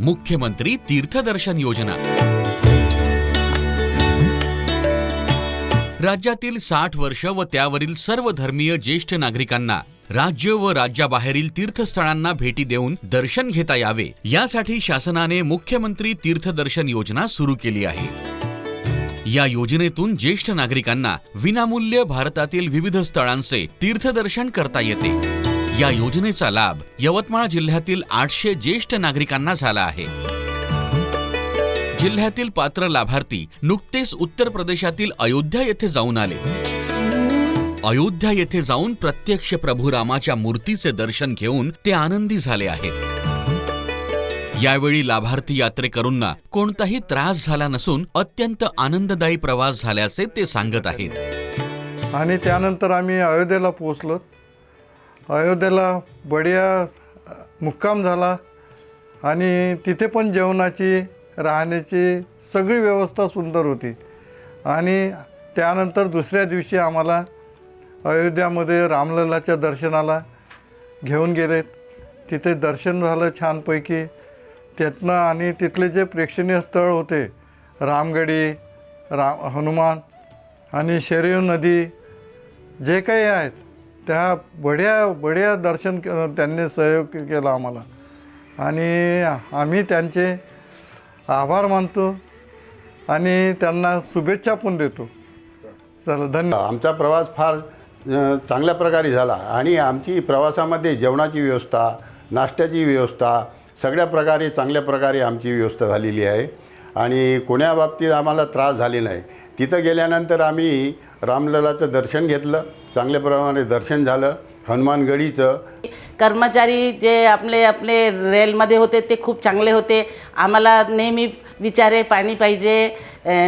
मुख्यमंत्री तीर्थदर्शन योजना. राज्यातील साठ वर्ष व त्यावरील सर्व धर्मीय ज्येष्ठ नागरिकांना राज्य व राज्याबाहेरील तीर्थस्थळांना भेटी देऊन दर्शन घेता यावे. यासाठी शासनाने मुख्यमंत्री तीर्थदर्शन योजना सुरू केली आहे. या योजनेतून ज्येष्ठ नागरिकांना विनामूल्य भारतातील विविध स्थळांचे तीर्थदर्शन करता येते. या योजनेचा लाभ यवतमाळ जिल्ह्यातील आठशे ज्येष्ठ नागरिकांना झाला आहे. जिल्ह्यातील पात्र लाभार्थी नुकतेच उत्तर प्रदेशातील अयोध्या येथे जाऊन आले. अयोध्या येथे जाऊन प्रत्यक्ष प्रभू रामाच्या मूर्तीचे दर्शन घेऊन ते आनंदी झाले आहेत. यावेळी लाभार्थी यात्रेकरूंना कोणताही त्रास झाला नसून अत्यंत आनंददायी प्रवास झाल्याचे ते सांगत आहेत. आणि त्यानंतर आम्ही अयोध्येला पोहोचलो. अयोध्येला बढिया मुक्काम झाला आणि तिथे पण जेवणाची राहण्याची सगळी व्यवस्था सुंदर होती. आणि त्यानंतर दुसऱ्या दिवशी आम्हाला अयोध्यामध्ये रामललाच्या दर्शनाला घेऊन गेलेत तिथे दर्शन झालं छानपैकी. त्यातनं आणि तिथले जे प्रेक्षणीय स्थळ होते रामगडी राम हनुमान आणि शरयू नदी जे काही आहेत त्या बड्या बड्या दर्शन त्यांनी सहयोग केला आम्हाला. आणि आम्ही त्यांचे आभार मानतो आणि त्यांना शुभेच्छा पण देतो. चला धन्यवाद आमचा प्रवास फार चांगल्या प्रकारे झाला. आणि आमची प्रवासामध्ये जेवणाची व्यवस्था नाश्त्याची व्यवस्था सगळ्या प्रकारे चांगल्या प्रकारे आमची व्यवस्था झालेली आहे. आणि कोण्या बाबतीत आम्हाला त्रास झाले नाही. तिथं गेल्यानंतर आम्ही रामललाचं दर्शन घेतलं. चांगल्या प्रमाणे दर्शन झालं. हनुमानगडीचं. कर्मचारी जे आपले आपले रेलमध्ये होते ते खूप चांगले होते. आम्हाला नेहमी विचारे पाणी पाहिजे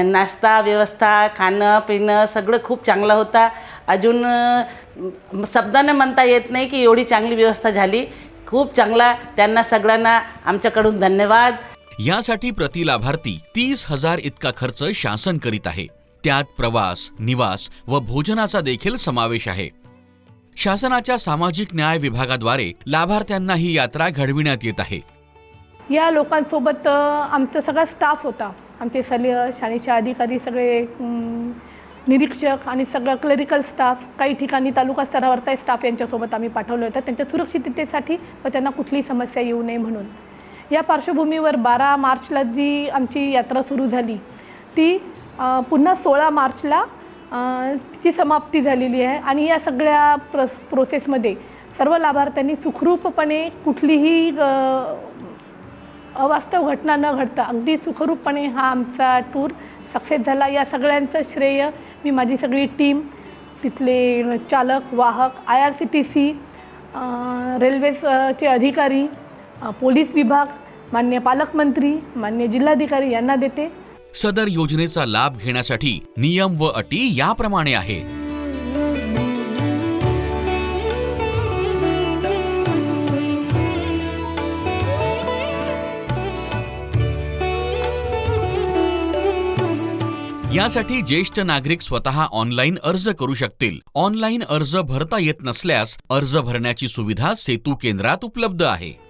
नाश्ता व्यवस्था खाणं पिणं सगळं खूप चांगलं होता. अजून शब्दाने म्हणता येत नाही की एवढी चांगली व्यवस्था झाली. खूप चांगला. त्यांना सगळ्यांना आमच्याकडून धन्यवाद. यासाठी प्रति लाभार्थी तीस हजार इतका खर्च शासन करीत आहे. त्यात प्रवास निवास व भोजनाचा देखील समावेश आहे. शासनाच्या सामाजिक न्याय विभागाद्वारे लाभार्थ्यांना ही यात्रा घडविण्यात येत आहे. या लोकांसोबत आमचा सगळा स्टाफ होता. आमचे सल्य शाळेचे अधिकारी सगळे निरीक्षक आणि सगळं क्लरिकल स्टाफ काही ठिकाणी तालुका स्तरावरचा स्टाफ यांच्यासोबत आम्ही पाठवलं होतं. त्यांच्या सुरक्षिततेसाठी व त्यांना कुठलीही समस्या येऊ नये म्हणून. या पार्श्वभूमीवर बारा मार्चला जी आमची यात्रा सुरू झाली ती पुन्हा सोळा मार्चला तिची समाप्ती झालेली आहे. आणि या सगळ्या प्र प्रोसेसमध्ये सर्व लाभार्थ्यांनी सुखरूपपणे कुठलीही अवास्तव घटना न घडता अगदी सुखरूपपणे हा आमचा टूर सक्सेस झाला. या सगळ्यांचं श्रेय मी माझी सगळी टीम तिथले चालक वाहक I R C T C रेल्वेचे अधिकारी पोलीस विभाग मान्य पालकमंत्री मान्य जिल्हाधिकारी यांना देते. सदर योजनेचा लाभ घेण्यासाठी नियम व अटी याप्रमाणे आहेत यासाठी ज्येष्ठ नागरिक स्वतः ऑनलाईन अर्ज करू शकतील. ऑनलाईन अर्ज भरता येत नसल्यास अर्ज भरण्याची सुविधा सेतू केंद्रात उपलब्ध आहे.